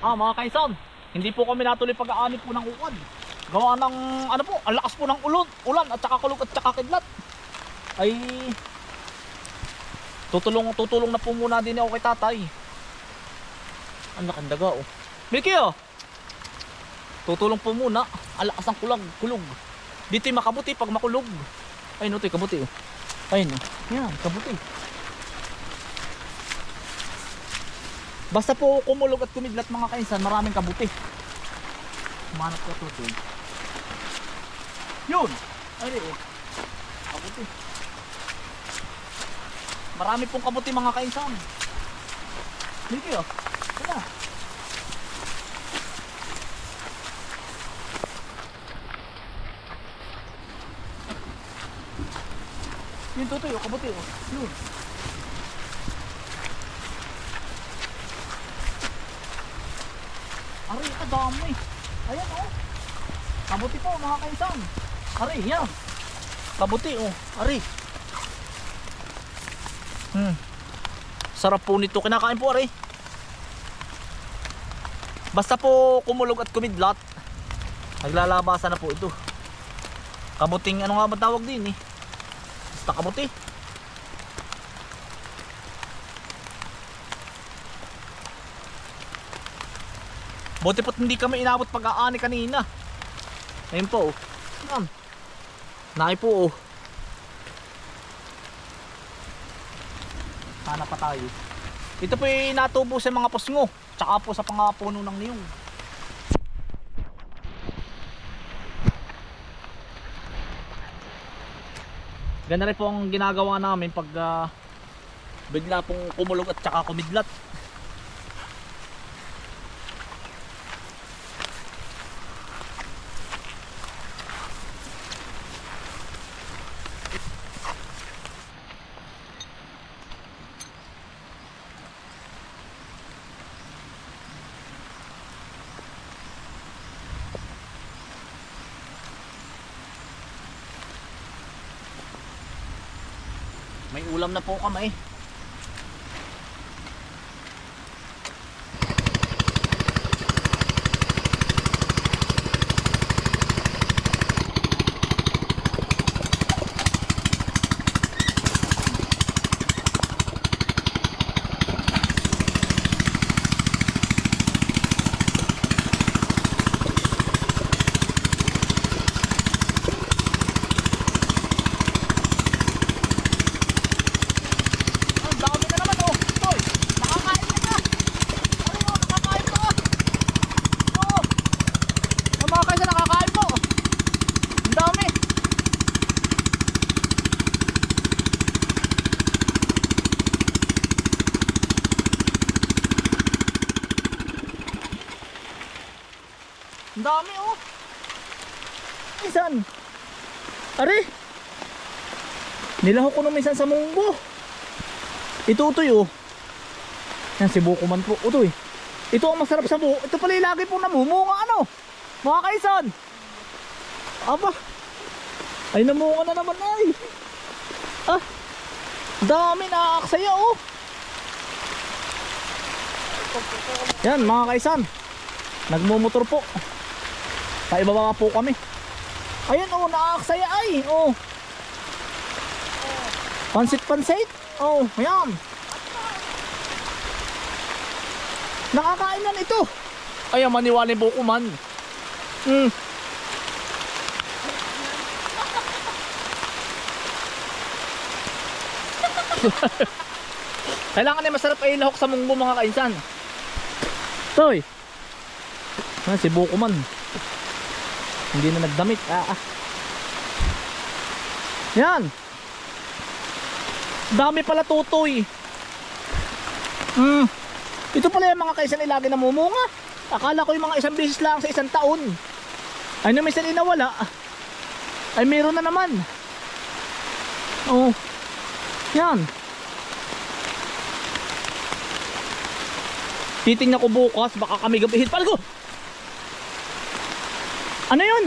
Ah, mga kaisan, hindi po kami natuloy pag-aani po ng uwan. Gawa ng, ano po, ang lakas po ng ulan, ulan at saka kulog at saka kidlat. Ay, tutulong, tutulong na po muna din ako kay tatay. Ang laking daga, oh. Milky, oh. Tutulong po muna. Ang lakas ng kulag, kulog. Dito yung makabuti pag makulog. Ayun, ito yung kabuti, oh. Ayun, oh. Yan, kabuti. Basta po kumulog at kumidlat mga kainsan, maraming kabuti. Manap ko to Yun! Ay, oh. Kabuti. Marami pong kabuti mga kainsan. Dito oh. Ito. Yun tutoy, oh, kabuti oh. Yun. Aray, kadami. Ayan oh. Kabuti po mga kainsan. Aray, yan. Kabuti oh. Aray. Hmm. Sarap po nito. Kinakain po aray. Basta po kumulog at kumidlat. Naglalabasan na po ito. Kabuting ano nga ba tawag din eh. Basta kabuti. Buti po't hindi kami inabot pag-aani kanina. Ayun po oh. Yan. Nai po oh. Sana pa tayo. Ito po yung natubo sa mga pusngo. Tsaka po sa mga puno ng niyong. Ganda rin po ang ginagawa namin pag ah, bigla pong kumulog at tsaka kumidlat. May ulam na po kami. Ang dami na naman oh. Toy, nakakain na na. Ano mo, nakakain po. Oo. Ang mga kaysa nakakain po. Ang dami. Ang dami oh. Isan. Are. Nilahok ko nung minsan sa munggo. Ito utoy oh. Yan si buko man po. Utoy. Ito ang masarap sa buko. Ito pala lagi pong namumunga ano. Mga kaisan. Aba. Ay namunga na naman ay. Ah. Dami na aksaya oh. Yan mga kaisan. Nagmumotor po. Paibaba po kami. Ayan oh, naaksaya ay. Oh. Pansit pansit. Oh, ayan. Nakakain yan ito. Ay, ang maniwala yung buko man. Hmm. Kailangan ay masarap ay lahok sa munggo mga kainsan. Toy. Ah, si buko man. Hindi na nagdamit. Ah, ah. Yan. Dami pala tutoy. Hmm. Ito pala yung mga kaisan ilagi namumunga. Akala ko yung mga isang beses lang sa isang taon. Ay na minsan inawala. Ay meron na naman. Oh. Yan. Titingnan ko bukas baka kami gabihin. Palgo! Ano yun?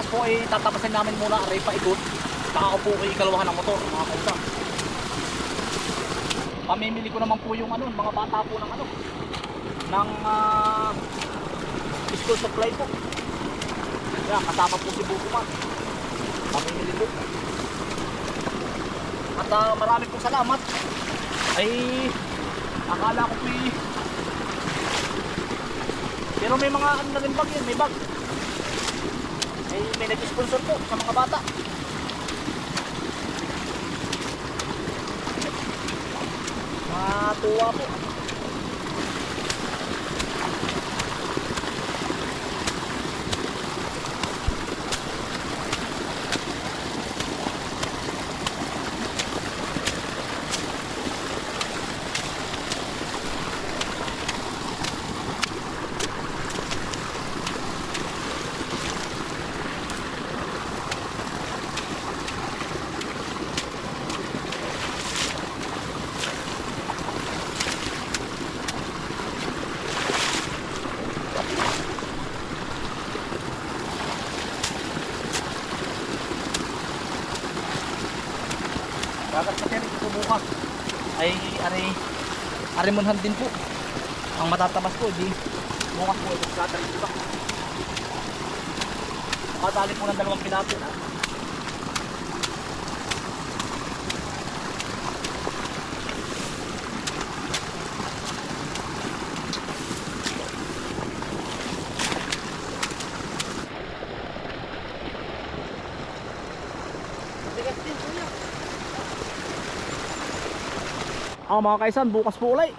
Bukas po ay tatapasin namin muna aray pa ikot. Saka ako po ay ikalawahan ng motor, mga kausa. Pamimili ko naman po yung ano, mga bata po ng ano, ng ah, school supply po. Kaya kasama po si Bukuman. Pamimili po. At ah, marami po salamat. Ay, akala ko po eh. Pero may mga ano na rin bag yan, may bag. May, nag-sponsor po sa mga bata. Matuwa po. Dagat na siya ito bukas. Ay, ari, arimunhan din po. Ang matatabas ko, di bukas po ito sa iba. Makadali po ng dalawang pilato na. Ah, mga kaisan, bukas po ulit.